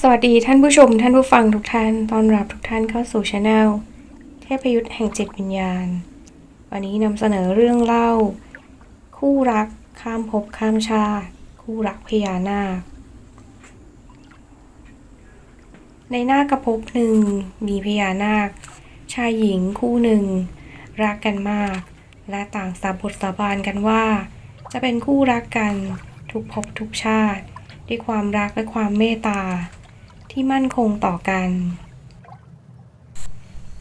สวัสดีท่านผู้ชม ท่านผู้ฟังทุกท่านตอนรับทุกท่านเข้าสู่ช anel เทพยุทธ์แห่งจิตวิญญาณ วันนี้นำเสนอเรื่องเล่า คู่รักข้ามภพข้ามชาติ คู่รักพญานาค ในหน้ากระภพหนึ่งมีพญานาค ชายหญิงคู่หนึ่ง รักกันมาก และต่างสาบทสาบานกันว่า จะเป็นคู่รักกันทุกภพทุกชาติ ด้วยความรักและความเมตตา ที่มั่นคงต่อกัน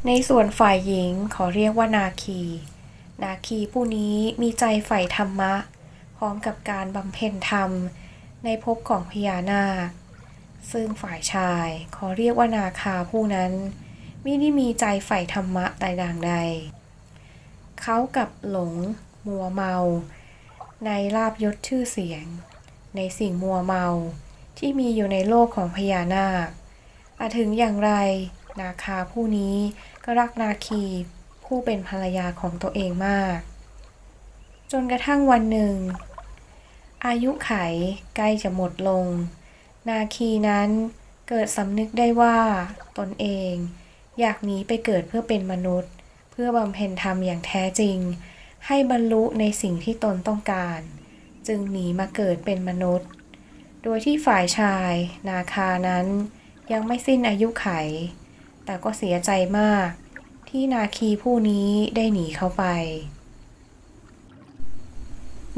ในส่วนฝ่ายหญิงขอเรียกว่านาคี นาคีผู้นี้มีใจใฝ่ธรรมะ พร้อมกับการบำเพ็ญธรรมในภพของพญานาค ซึ่งฝ่ายชายขอเรียกว่านาคาผู้นั้นมิได้มีใจใฝ่ธรรมะแต่อย่างใด เขากับหลง มัวเมา ในลาบยศชื่อเสียง ในสิ่งมัวเมา ที่มีอยู่ในโลกของพญานาคอาถึงอย่างไร นาคาผู้นี้ก็รักนาคีผู้เป็นภรรยาของตัวเองมาก จนกระทั่งวันหนึ่ง อายุไขใกล้จะหมดลง นาคีนั้นเกิดสำนึกได้ว่าตนเอง อยากหนีไปเกิดเพื่อเป็นมนุษย์ เพื่อบำเพ็ญธรรมอย่างแท้จริง ให้บรรลุในสิ่งที่ตนต้องการ จึงหนีมาเกิดเป็นมนุษย์ โดยที่ฝ่ายชาย นาคานั้นยังไม่สิ้นอายุไข แต่ก็เสียใจมาก ที่นาคีผู้นี้ได้หนีเข้าไป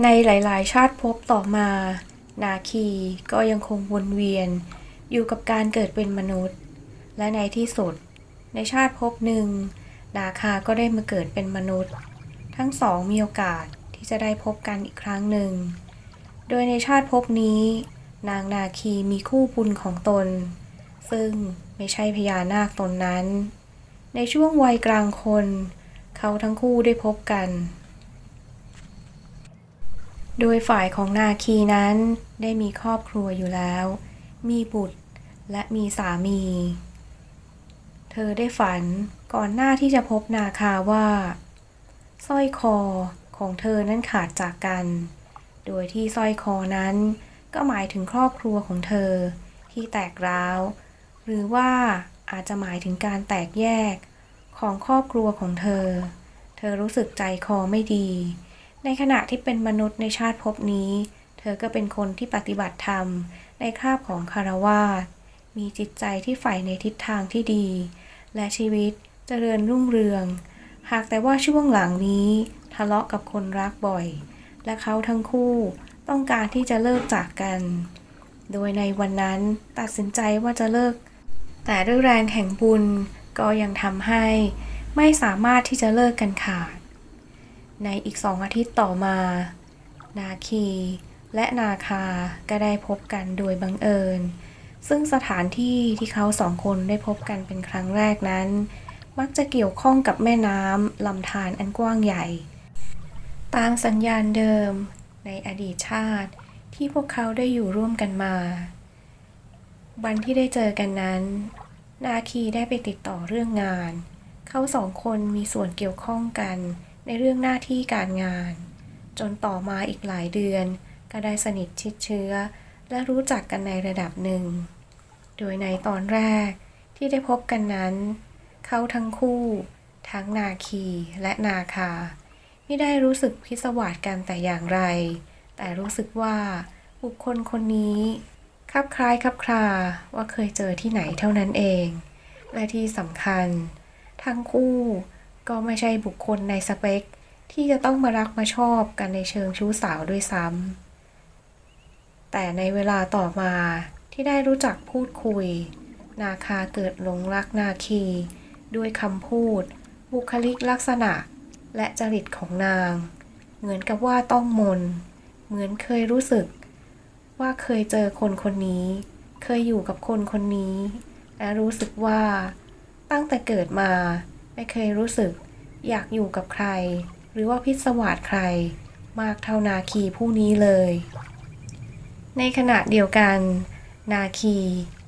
ในหลาย ๆ ชาติภพต่อมา นาคีก็ยังคงวนเวียนอยู่กับการเกิดเป็นมนุษย์ และในที่สุด ในชาติภพหนึ่ง นาคาก็ได้มาเกิดเป็นมนุษย์ ทั้งสองมีโอกาสที่จะได้พบกันอีกครั้งหนึ่ง โดยในชาติภพนี้ นางนาคีมีคู่บุญของตน ซึ่งไม่ใช่พญานาคตนนั้น ในช่วงวัยกลางคน เขาทั้งคู่ได้พบกัน โดยฝ่ายของนาคีนั้นได้มีครอบครัวอยู่แล้ว มีบุตรและมีสามี เธอได้ฝันก่อนหน้าที่จะพบนาคาว่าสร้อยคอของเธอนั้นขาดจากกัน โดยที่สร้อยคอนั้น ก็หมายถึงครอบครัวของเธอ ที่แตกร้าว หรือว่าอาจจะหมายถึงการแตกแยกของครอบครัวของเธอ เธอรู้สึกใจคอไม่ดี ในขณะที่เป็นมนุษย์ในชาติภพนี้ เธอก็เป็นคนที่ปฏิบัติธรรมในคราบของคารวาสมีจิตใจที่ใฝ่ในทิศทางที่ดี และชีวิตเจริญรุ่งเรือง หากแต่ว่าช่วงหลังนี้ทะเลาะกับคนรักบ่อย และเขาทั้งคู่ ต้องการที่จะเลิกจากกัน โดยในวันนั้นตัดสินใจว่าจะเลิก แต่ด้วยแรงแห่งบุญก็ยังทำให้ไม่สามารถที่จะเลิกกันขาด ในอีกสองอาทิตย์ต่อมา นาคีและนาคาก็ได้พบกันโดยบังเอิญ ซึ่งสถานที่ที่เขาสองคนได้พบกันเป็นครั้งแรกนั้น มักจะเกี่ยวข้องกับแม่น้ำลำธารอันกว้างใหญ่ ตามสัญญาณเดิม ในอดีตชาติที่พวกเขาได้อยู่ร่วมกันมา วันที่ได้เจอกันนั้น นาคีได้ไปติดต่อเรื่องงาน เขาสองคนมีส่วนเกี่ยวข้องกันในเรื่องหน้าที่การงาน จนต่อมาอีกหลายเดือน ก็ได้สนิทชิดเชื้อ และรู้จักกันในระดับหนึ่ง โดยในตอนแรกที่ได้พบกันนั้น เขาทั้งคู่ ทั้งนาคีและนาคา ไม่ได้รู้สึกพิศวาสกันแต่อย่างไร แต่รู้สึกว่าบุคคลคนนี้คลับคล้ายคลับคลาว่าเคยเจอที่ไหนเท่านั้นเอง และที่สำคัญ ทั้งคู่ก็ไม่ใช่บุคคลในสเปค ที่จะต้องมารักมาชอบกันในเชิงชู้สาวด้วยซ้ำแต่ในเวลาต่อมาที่ได้รู้จักพูดคุย นาคาเกิดหลงรักนาคี ด้วยคำพูด บุคลิกลักษณะ และจริตของนาง เหมือนกับว่าต้องมน เหมือนเคยรู้สึก ว่าเคยเจอคนคนนี้ เคยอยู่กับคนคนนี้ และรู้สึกว่า ตั้งแต่เกิดมา ไม่เคยรู้สึก อยากอยู่กับใคร หรือว่าพิศวาสใคร มากเท่านาคีผู้นี้เลย ในขณะเดียวกัน นาคี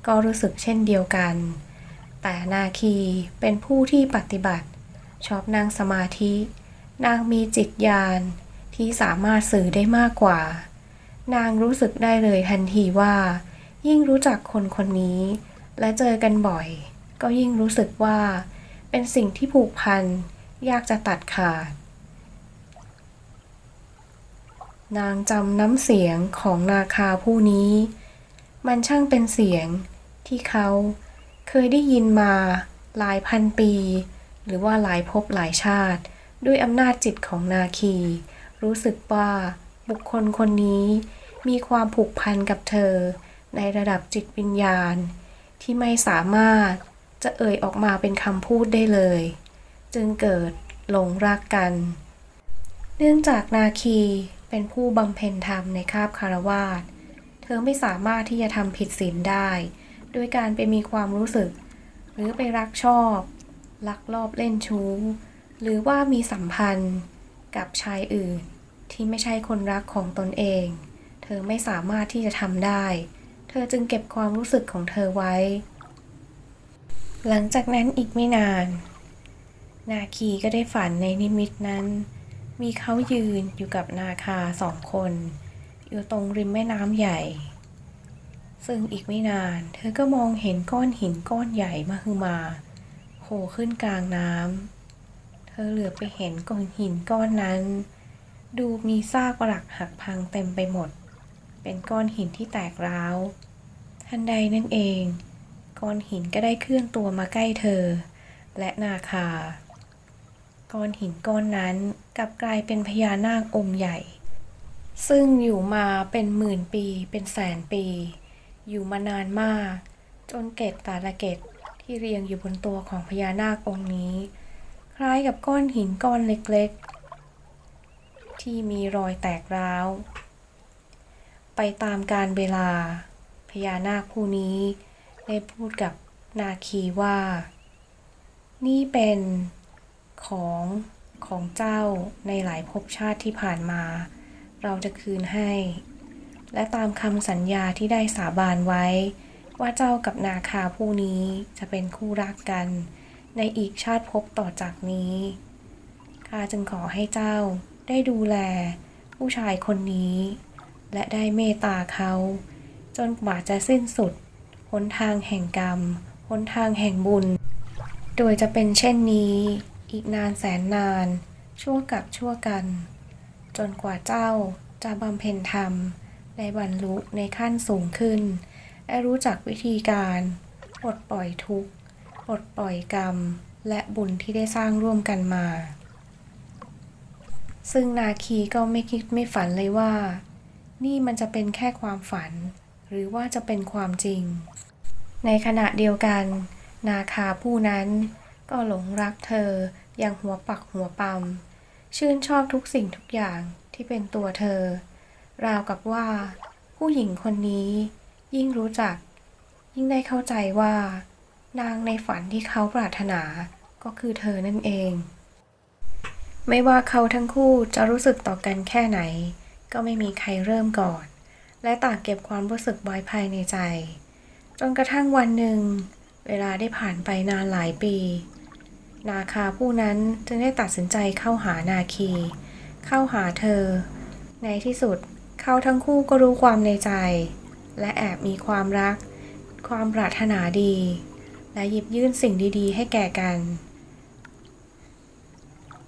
ก็รู้สึกเช่นเดียวกัน แต่นาคีเป็นผู้ที่ปฏิบัติชอบนั่งสมาธิ นางมีจิตญาณที่สามารถสื่อได้มากกว่า นางรู้สึกได้เลยทันทีว่า ยิ่งรู้จักคนคนนี้ และเจอกันบ่อย ก็ยิ่งรู้สึกว่า เป็นสิ่งที่ผูกพัน ยากจะตัดขาด นางจำน้ำเสียงของนาคาผู้นี้ มันช่างเป็นเสียงที่เขาเคยได้ยินมาหลายพันปี หรือว่าหลายภพหลายชาติ ด้วยอำนาจจิตของนาคี รู้สึกว่าบุคคลคนนี้มีความผูกพันกับเธอ ในระดับจิตวิญญาณ ที่ไม่สามารถจะเอ่ยออกมาเป็นคำพูดได้เลย จึงเกิดหลงรักกัน เนื่องจากนาคีเป็นผู้บำเพ็ญธรรมในคาบคารวาสเธอไม่สามารถที่จะทำผิดศีลได้ ด้วยการไปมีความรู้สึก หรือไปรักชอบ ลักลอบเล่นชู้ หรือว่ามีสัมพันธ์กับชายอื่น ที่ไม่ใช่คนรักของตนเอง เธอไม่สามารถที่จะทำได้ เธอจึงเก็บความรู้สึกของเธอไว้ หลังจากนั้นอีกไม่นาน นาคีก็ได้ฝันในนิมิตนั้น มีเขายืนอยู่กับนาคาสองคน อยู่ตรงริมแม่น้ำใหญ่ ซึ่งอีกไม่นาน เธอก็มองเห็นก้อนหินก้อนใหญ่มาคือมาโผล่ขึ้นกลางน้ำ อเหลือไปเห็นก้อนหินก้อนนั้น ดูมีซากปรักหักพังเต็มไปหมด เป็นก้อนหินที่แตกร้าว ทันใดนั่นเอง ก้อนหินก็ได้เคลื่อนตัวมาใกล้เธอ และนาคา ก้อนหินก้อนนั้นกลับกลายเป็นพญานาคองค์ใหญ่ ซึ่งอยู่มาเป็นหมื่นปีเป็นแสนปี อยู่มานานมาก จนเกตต่ละเกตที่เรียงอยู่บนตัวของพญานาคองค์นี้ ล้ายกับก้อนหินก้อนเล็กๆ ที่มีรอยแตกร้าว ไปตามการเวลา พญานาคผู้นี้ได้พูดกับนาคีว่า นี่เป็นของของเจ้าในหลายภพชาติที่ผ่านมา เราจะคืนให้ และตามคำสัญญาที่ได้สาบานไว้ ว่าเจ้ากับนาคาผู้นี้จะเป็นคู่รักกัน ในอีกชาติภพต่อจากนี้ข้าจึงขอให้เจ้าได้ดูแลผู้ชายคนนี้ และได้เมตตาเขา จนกว่าจะสิ้นสุดหนทางแห่งกรรมหนทางแห่งบุญ โดยจะเป็นเช่นนี้อีกนานแสนนาน ชั่วกับชั่วกัน จนกว่าเจ้าจะบำเพ็ญธรรมได้บรรลุในขั้นสูงขึ้น และรู้จักวิธีการปลดปล่อยทุกข์ ลดปล่อยกรรม และบุญที่ได้สร้างร่วมกันมา ซึ่งนาคีก็ไม่คิดไม่ฝันเลยว่า นี่มันจะเป็นแค่ความฝัน หรือว่าจะเป็นความจริง ในขณะเดียวกัน นาคาผู้นั้นก็หลงรักเธออย่างหัวปักหัวปั๊มชื่นชอบทุกสิ่งทุกอย่างที่เป็นตัวเธอ ราวกับว่า ผู้หญิงคนนี้ยิ่งรู้จัก ยิ่งได้เข้าใจว่า นางในฝันที่เขาปรารถนาก็คือเธอนั่นเอง ไม่ว่าเขาทั้งคู่จะรู้สึกต่อกันแค่ไหน ก็ไม่มีใครเริ่มก่อน และต่างเก็บความรู้สึกไว้ภายในใจ จนกระทั่งวันหนึ่ง เวลาได้ผ่านไปนานหลายปี นาคาผู้นั้นจึงได้ตัดสินใจเข้าหานาคี เข้าหาเธอ ในที่สุดเขาทั้งคู่ก็รู้ความในใจ และแอบมีความรัก ความปรารถนาดี และหยิบยื่นสิ่งดีๆ ให้แก่กัน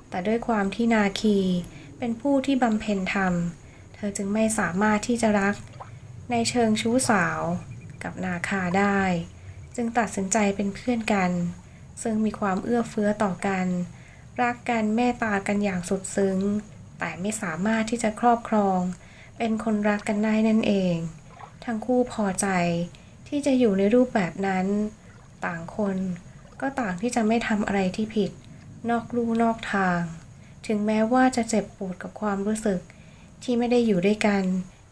แต่ด้วยความที่นาคีเป็นผู้ที่บำเพ็ญธรรม เธอจึงไม่สามารถที่จะรักในเชิงชู้สาวกับนาคาได้ จึงตัดสินใจเป็นเพื่อนกัน ซึ่งมีความเอื้อเฟื้อต่อกัน รักกันเมตตากันอย่างสุดซึ้ง แต่ไม่สามารถที่จะครอบครอง เป็นคนรักกันได้นั่นเอง ทั้งคู่พอใจที่จะอยู่ในรูปแบบนั้น ต่างคน ก็ต่างที่จะไม่ทำอะไรที่ผิด นอกลู่นอกทาง ถึงแม้ว่าจะเจ็บปวดกับความรู้สึก ที่ไม่ได้อยู่ด้วยกัน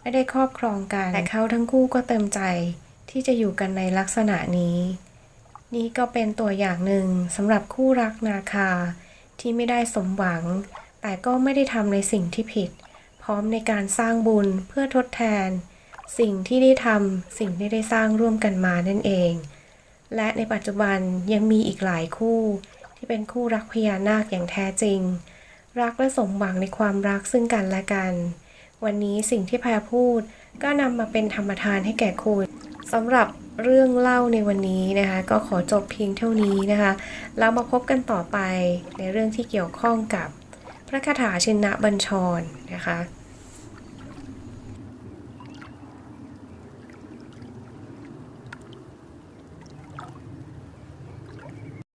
ไม่ได้ครอบครองกัน แต่เขาทั้งคู่ก็เต็มใจที่จะอยู่กันในลักษณะนี้ นี่ก็เป็นตัวอย่างหนึ่งสำหรับคู่รักนาคา ที่ไม่ได้สมหวัง แต่ก็ไม่ได้ทำในสิ่งที่ผิด พร้อมในการสร้างบุญเพื่อทดแทน สิ่งที่ได้ทำสิ่งที่ได้สร้างร่วมกันมานั่นเอง และในปัจจุบันยังมีอีกหลายคู่ ที่เป็นคู่รักพญานาคอย่างแท้จริง รักและสมหวังในความรักซึ่งกันและกัน วันนี้สิ่งที่แพรพูดก็นำมาเป็นธรรมทานให้แก่คุณสำหรับเรื่องเล่าในวันนี้นะคะ ก็ขอจบเพียงเท่านี้นะคะแล้วมาพบกันต่อไปในเรื่องที่เกี่ยวข้องกับพระคาถาชินบัญชรนะคะ